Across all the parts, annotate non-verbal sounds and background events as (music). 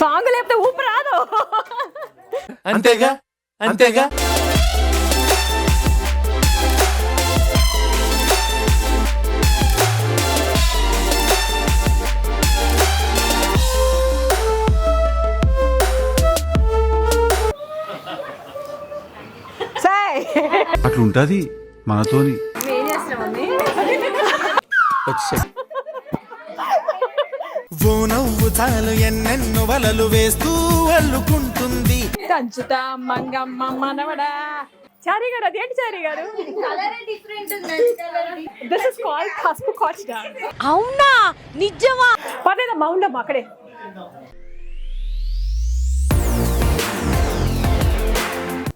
Song లేకపోతే ఊపు రాదు. అంతేగా? అంతేగా? అట్లుంటది మనతోని. ఏం చేస్తున్నావు మమ్మీ? వచ్చేసాయి. ఓ నవ్వు చాలు ఎన్నెన్నో వలలు వేస్తూ అల్లుకుంటుంది. తంచుతా మంగమ్మ మనవడా. చారి గారు అదేంటి చారి గారు? దిస్ ఇస్ కాల్డ్ పసుపు కాచ్ అవునా? నిజమా? పర్లేదమ్మా ఉండమ్మా అక్కడే.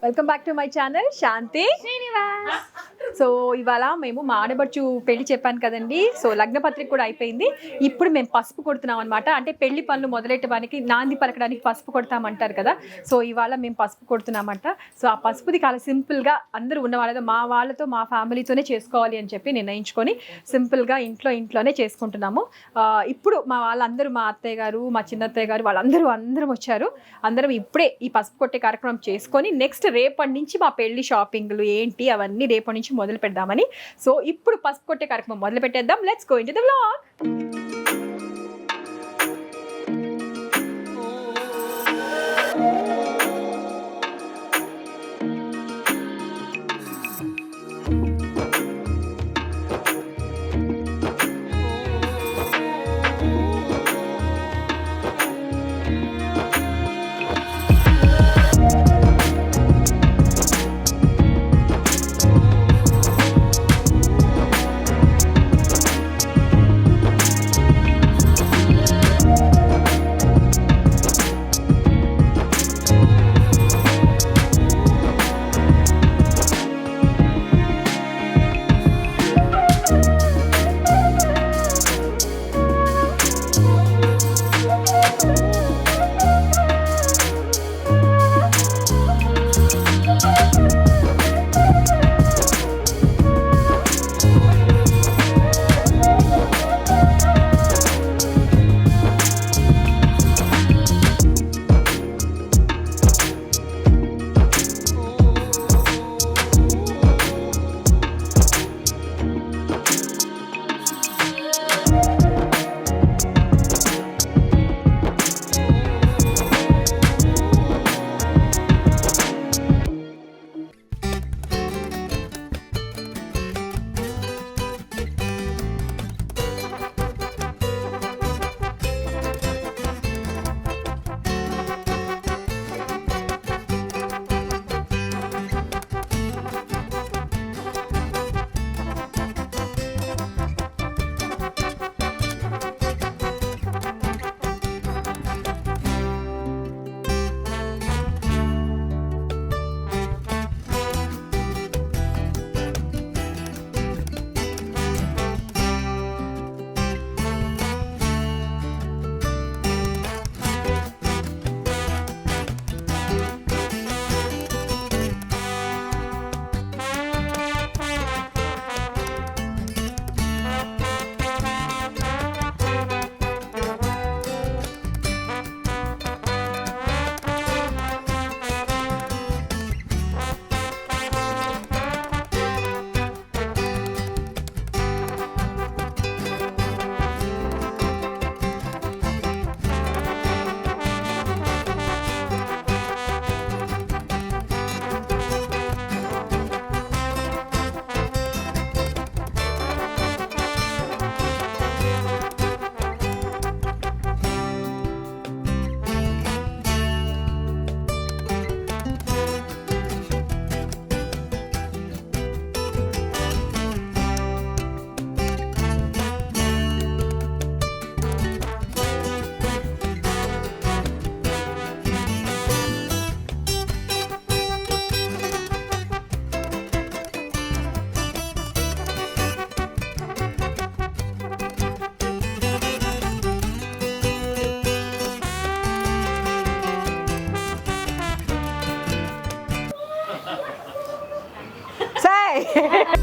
Welcome back to my channel Shanti so ఇవాళ మేము మా ఆడబడుచు పెళ్ళి చెప్పాను కదండి. సో లగ్న పత్రిక కూడా అయిపోయింది. ఇప్పుడు మేము పసుపు కొడుతున్నాం అనమాట అంటే పెళ్ళి పనులు మొదలెట్టడానికి నాంది పలకడానికి పసుపు కొడతామంటారు కదా. సో ఇవాళ మేము పసుపు కొడుతున్నామంట. సో ఆ పసుపుది చాలా సింపుల్గా అందరూ ఉన్న వాళ్ళతో మా వాళ్ళతో మా ఫ్యామిలీతోనే చేసుకోవాలి అని చెప్పి నిర్ణయించుకొని సింపుల్గా ఇంట్లో ఇంట్లోనే చేసుకుంటున్నాము. ఇప్పుడు మా వాళ్ళందరూ మా అత్తయ్య గారు మా చిన్నత్తయ్య గారు వాళ్ళందరూ అందరం వచ్చారు. అందరం ఇప్పుడే ఈ పసుపు కొట్టే కార్యక్రమం చేసుకొని నెక్స్ట్ రేపటి నుంచి మా పెళ్ళి షాపింగ్లు ఏంటి అవన్నీ రేపటి నుంచి మొదలు పెడదామని. సో ఇప్పుడు పసుపు కొట్టే కార్యక్రమం మొదలు పెట్టేద్దాం. Let's go into the vlog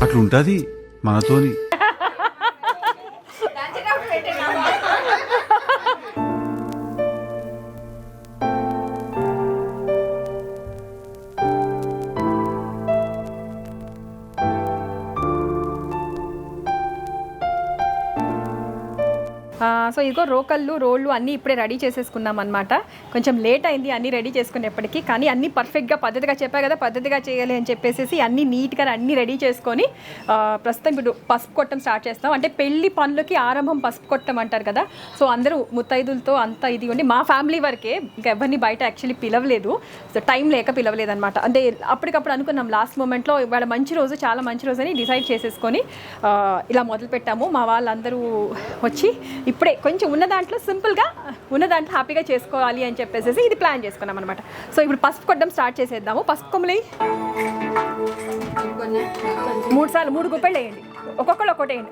అట్లుంటది మనతోని. సో ఇదిగో రోకళ్ళు రోళ్ళు అన్నీ ఇప్పుడే రెడీ చేసేసుకున్నాం అనమాట కొంచెం లేట్ అయింది అన్నీ రెడీ చేసుకునేప్పటికీ కానీ అన్నీ పర్ఫెక్ట్గా పద్ధతిగా చెప్పా కదా పద్ధతిగా చేయాలి అని చెప్పేసి అన్నీ నీట్గా అన్నీ రెడీ చేసుకొని ప్రస్తుతం ఇప్పుడు పసుపు కొట్టం స్టార్ట్ చేస్తాం అంటే పెళ్ళి పనులకి ఆరంభం పసుపు కొట్టం అంటారు కదా. సో అందరూ ముత్తైదులతో అంతా ఇది ఉండి మా ఫ్యామిలీ వరకే ఇంకా ఎవరిని బయట యాక్చువల్లీ పిలవలేదు. సో టైం లేక పిలవలేదు అనమాట అంటే అప్పటికప్పుడు అనుకున్నాం లాస్ట్ మూమెంట్లో ఇవాళ మంచి రోజు చాలా మంచి రోజు అని డిసైడ్ చేసేసుకొని ఇలా మొదలు పెట్టాము మా వాళ్ళందరూ వచ్చి ఇప్పుడే కొంచెం ఉన్న దాంట్లో సింపుల్గా ఉన్న దాంట్లో హ్యాపీగా చేసుకోవాలి అని చెప్పేసి ఇది ప్లాన్ చేసుకున్నాం అనమాట సో ఇప్పుడు పసుపు కొట్టడం స్టార్ట్ చేసేద్దాము. పసుపు కొమ్మలి మూడు సార్లు మూడు గుప్పెళ్ళు వేయండి. ఒక్కొక్కరు ఒక్కటి వేయండి.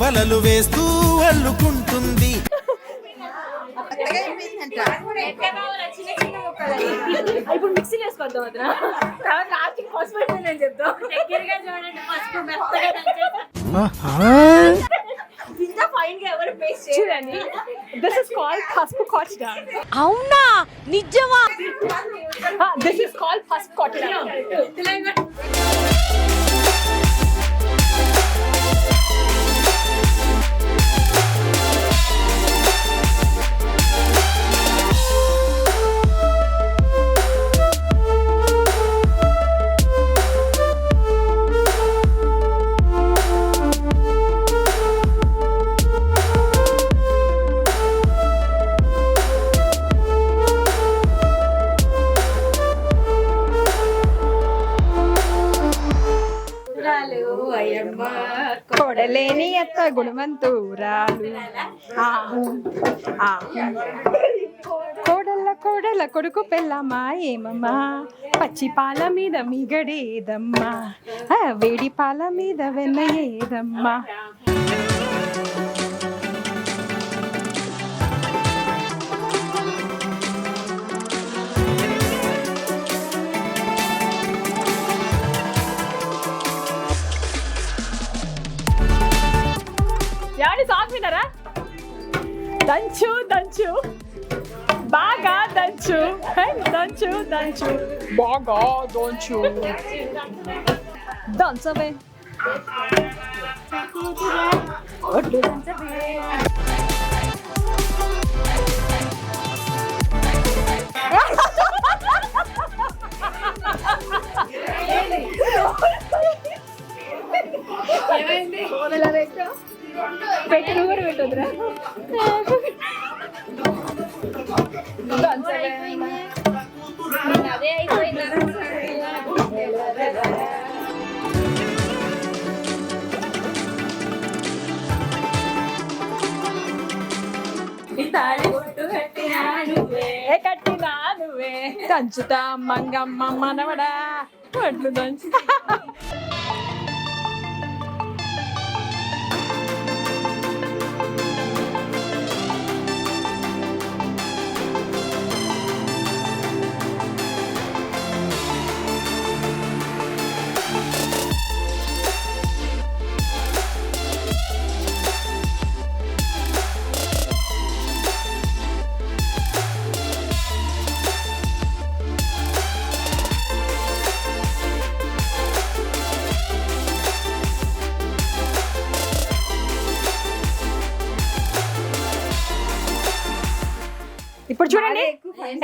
వలలు వేస్తూ అల్లుకుంటుంది. ఇప్పుడు మిక్సీ వేసుకొద్దాం వదిన తర్వాత లాస్ట్ పసుపు పెట్టిందని చెప్తాం దగ్గరగా చూడండి పసుపు మెత్తగా దంచేసి. ఇంత ఫైన్గా ఎవరు పేస్ట్ చూడండి. దిస్ ఇస్ కాల్డ్ పసుపు కాటన్ అవునా? నిజమా? దిస్ ఇస్ కాల్డ్ పసుపు కాటన్ కొడలేని గుణవంతురాలు ఆహు, ఆహు. కోడల కోడల కొడుకు పెళ్ళమ్మా ఏమమ్మా? పచ్చి పాల మీద మిగడేదమ్మా. వేడి పాల మీద వెన్నయేదమ్మా ఏమండి సాంగ్ విన్నారా? దంచు దంచు. బాగా దంచు. దంచు దంచు. బాగా దంచు. దంచవే. ఒడ్లు దంచవే పెట్టి నువ్వు కూడా పెట్టొద్దురా కట్టినా నువ్వే. దంచుతా మంగమ్మ మనవడా. వడ్లు దంచు.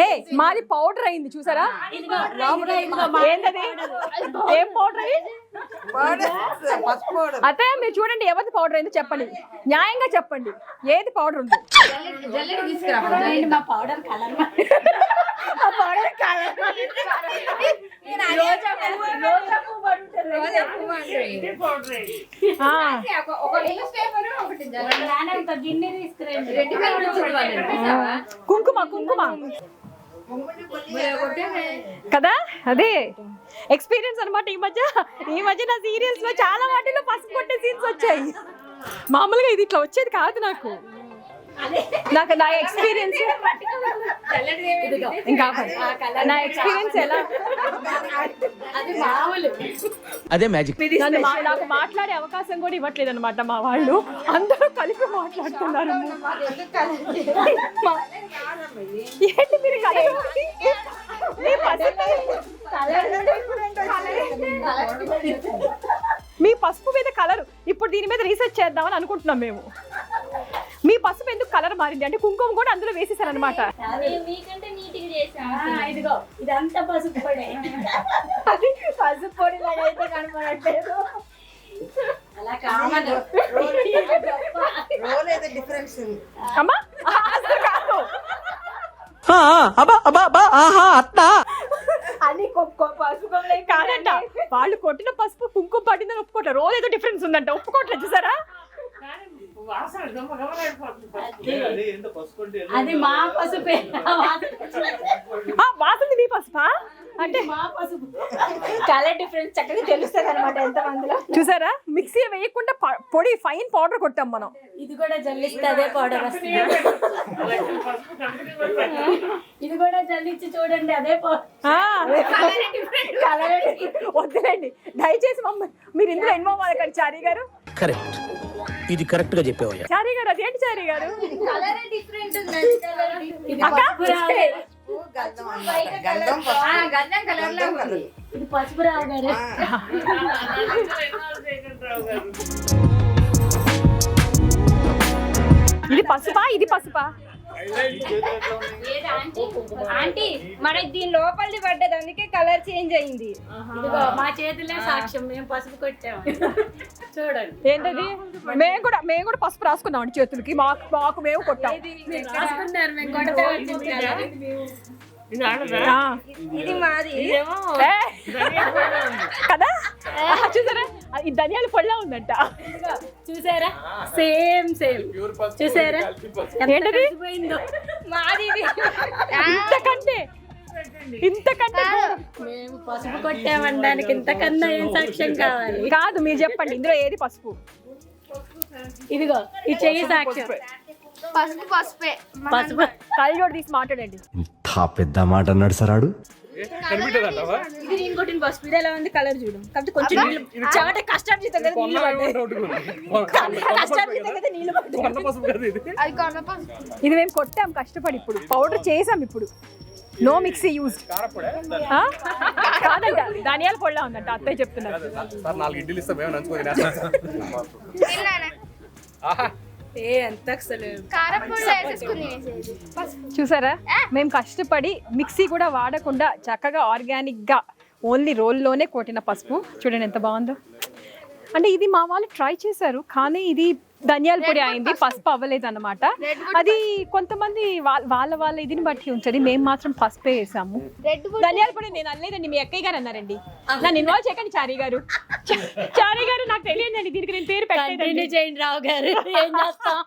ఏ మాది పౌడర్ అయింది చూసారా? ఏంటది? ఏం పౌడర్ అది? అత్తయ్య మీరు చూడండి ఎవరిది పౌడర్ అయిందో చెప్పండి. న్యాయంగా చెప్పండి ఏది పౌడర్ ఉంది. కుంకుమ కుంకుమ. కదా అదే. ఎక్స్పీరియన్స్ అన్నమాట ఈ మధ్య. ఈ మధ్య నా సీరియల్స్లో చాలా వాటిలో పసుపు కొట్టే సీన్స్ వచ్చాయి. మామూలుగా ఇది ఇట్లా వచ్చేది కాదు నాకు. నాకు నా ఎక్స్పీరియన్స్ ఇంకా. నా ఎక్స్పీరియన్స్ ఎలా? అదే మ్యాజిక్ నాకు మాట్లాడే అవకాశం కూడా ఇవ్వట్లేదు అనమాట మా వాళ్ళు. అందరూ కలిపి మాట్లాడుతున్నారు. మా- ఏంటి మీరు కలర్ మీ పసుపు మీ పసుపు మీద కలర్ ఇప్పుడు దీని మీద రీసెర్చ్ చేద్దామని అనుకుంటున్నాం మేము. మీ పసుపు ఎందుకు కలర్ మారింది? అంటే కుంకుమ కూడా అందులో వేసేసారు అనమాట మీకంటే నీట్గా చేసాం ఇదిగో ఇదంతా పసుపు పొడి. అది పసుపు పొడి అయితే కనపడట్లేదు. అలా కామన్. రోల్ ఏదో డిఫరెన్స్ ఉంది అమ్మా అసలు కాదు అది పసుపు కాదంట. వాళ్ళు కొట్టిన పసుపు కుంకుమ పడిందని ఒప్పుకోవట్లేదు రోజు ఏదో డిఫరెన్స్ ఉందంట. ఒప్పుకోవట్లేదు చూసారా? అది. మా పసుపే. ఆ, వాసన మీ (laughs) పసుపా. అంటే మా పసుపు. కలర్ డిఫరెన్స్ చక్కగా తెలుస్తుంది అనమాట ఎంత మందిలో చూసారా? మిక్సీ వేయకుండా ప- పొడి ఫైన్ పౌడర్ కొట్టాం మనం. ఇది కూడా జల్లిస్తే అదే పౌడర్ వస్తుంది. ఇది కూడా జల్లించి చూడండి అదే పౌడర్ ఆ, కలర్ వద్దులేండి. దయచేసి మమ్మల్ని మీరు ఇందులో ఇన్వాల్వ్ అవ్వకండి చారీ గారు? కరెక్ట్ ఇది కరెక్ట్గా చెప్పావయ్యా చారీ గారు అదేంటి చారీ గారు? ఇది? పసుపు రావు గంధం అన్నమాట. గంధం పసుపు. ఆ, గంధం కలర్లో ఉంది. ఇది పసుపు రావు గారు ఇది పసుపా? ఇది పసుపా? ఏది ఆంటీ ఆంటీ మనకి దీని లోపలిది పడ్డది అందుకే కలర్ చేంజ్ అయింది. ఇదిగో మా చేతిలో సాక్ష్యం మేము పసుపు కొట్టాము చూడండి. ఏంటది? మేము కూడా మేము కూడా పసుపు రాసుకున్నాం అండి చేతులకి. మాకు మాకు మేము కొట్టాం. ఇది మాది? కదా? చూసారా? ఈ ధనియాల పొడిలా ఉందంట. చూసారా? Same same. చూసారా? ఏంటది? మాది ఇది. ఇంతకంటే ఇంతకంటే మేము పసుపు కొట్టామనడానికి ఇంతకన్నా ఏం సాక్ష్యం కావాలి? కాదు మీరు చెప్పండి. ఇందులో ఏది పసుపు? ఇదిగో ఈ చెయ్యి సాక్ష్యం. పసుపు పసుపే. పసుపు. కళ్ళజోడు తీసి మాట్లాడండి. ఇంత పెద్ద మాట అన్నాడు సరాడు ఇది నేను కొట్టిన పసుపు. ఇది ఎలా ఉంది? కలర్ చూడు. కాకపోతే కొంచెం నీళ్ళు చెమట కష్టార్జితం కదా (laughs) నీళ్ళు పడ్డాయి. కష్టార్జితం కదా నీళ్ళు పడ్డాయి. అది కొన్న పసుపు. ఇది మేము కొట్టాం కష్టపడి ఇప్పుడు. పౌడర్ చేసాం ఇప్పుడు. నో మిక్సీ యూజ్ కాదంట. ధనియాల పొడిలా ఉందంట. అత్తయ్య చెప్తున్నారు. నాలుగు ఇడ్లీలు ఇస్తాం మేము? ఏ ఎంత అసలు చూసారా? మేము కష్టపడి మిక్సీ కూడా వాడకుండా చక్కగా ఆర్గానిక్గా ఓన్లీ రోల్లోనే కొట్టిన పసుపు. చూడండి ఎంత బాగుందో. అంటే ఇది మా వాళ్ళు ట్రై చేశారు కానీ ఇది ధనియాల పొడి అయింది పసుపు. అవ్వలేదు అనమాట అది కొంతమంది వాళ్ళ వాళ్ళ వాళ్ళ ఇదిని బట్టి ఉంటది మేము మాత్రం పసుపే వేసాము. ధనియాల పొడి నేను అనలేదండి మీ అక్కయ్య గారు అన్నారండి. నన్ను ఇన్వాల్వ్ చేయకండి చారీ గారు. చారీ గారు నాకు తెలియదండి దీనికి నేను పేరు కంటిన్యూ పెట్టలేదండి చేయండి రావు గారు ఏం చేస్తాం?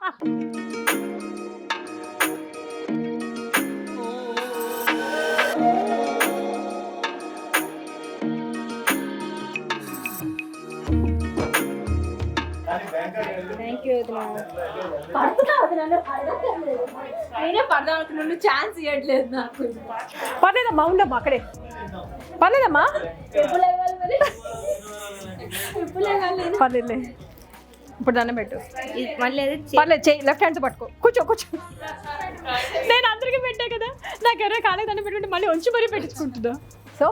థ్యాంక్ యూ నేనే పడదాం అనుకున్నాను ఛాన్స్ ఇవ్వట్లేదు నాకు. పర్లేదమ్మా ఉండమ్మా అక్కడే. పర్లేదమ్మా? పర్లేదులే. ఇప్పుడు దండం పెట్టు. పర్లేదు చెయ్యి లెఫ్ట్ హ్యాండ్స్ పట్టుకో. కూర్చో కూర్చో. నేను అందరికీ పెట్టా కదా. నాకు ఎవరో కాలేదు దండం పెట్టుకుంటే మళ్ళీ ఉంచి మరీ పెట్టించుకుంటుందా? సో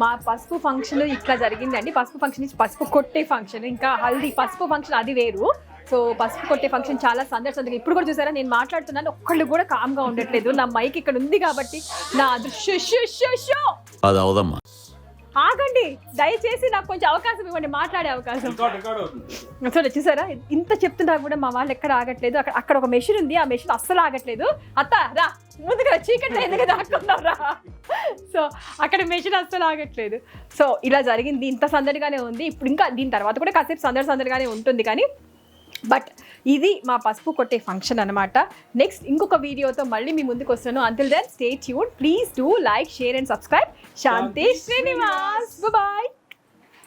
మా పసుపు ఫంక్షన్ ఇట్లా జరిగిందండి. పసుపు ఫంక్షన్ పసుపు కొట్టే ఫంక్షన్ ఇంకా హల్దీ పసుపు ఫంక్షన్ అది వేరు. సో పసుపు కొట్టే ఫంక్షన్ చాలా సందడి సందడి ఇప్పుడు కూడా చూసారా నేను మాట్లాడుతున్నాను. ఒక్కళ్ళు కూడా కామ్గా ఉండట్లేదు. నా మైక్ ఇక్కడ ఉంది కాబట్టి నా దృశ్య అది అవదమ్మా. ఆగండి. దయచేసి నాకు కొంచెం అవకాశం ఇవ్వండి. మాట్లాడే అవకాశం. చూడ చూసారా? ఇంత చెప్తున్నా కూడా మా వాళ్ళు ఎక్కడ ఆగట్లేదు. అక్కడ అక్కడ ఒక మెషిన్ ఉంది. ఆ మెషిన్ అస్సలు ఆగట్లేదు. అత్త రా. ముందుగా చీకట్లో ఎందుకు దాక్కున్నావు రా సో అక్కడ మెషిన్ అస్సలు ఆగట్లేదు. సో ఇలా జరిగింది. ఇంత సందడిగానే ఉంది. ఇప్పుడు ఇంకా దీని తర్వాత కూడా కాసేపు సందడి సందడిగానే ఉంటుంది కానీ బట్ ఇది మా పసుపు కొట్టే ఫంక్షన్ అనమాట నెక్స్ట్ ఇంకొక వీడియోతో మళ్ళీ మీ ముందుకు వస్తున్నాను until then stay tuned please do like share and subscribe Shanti Srinivas bye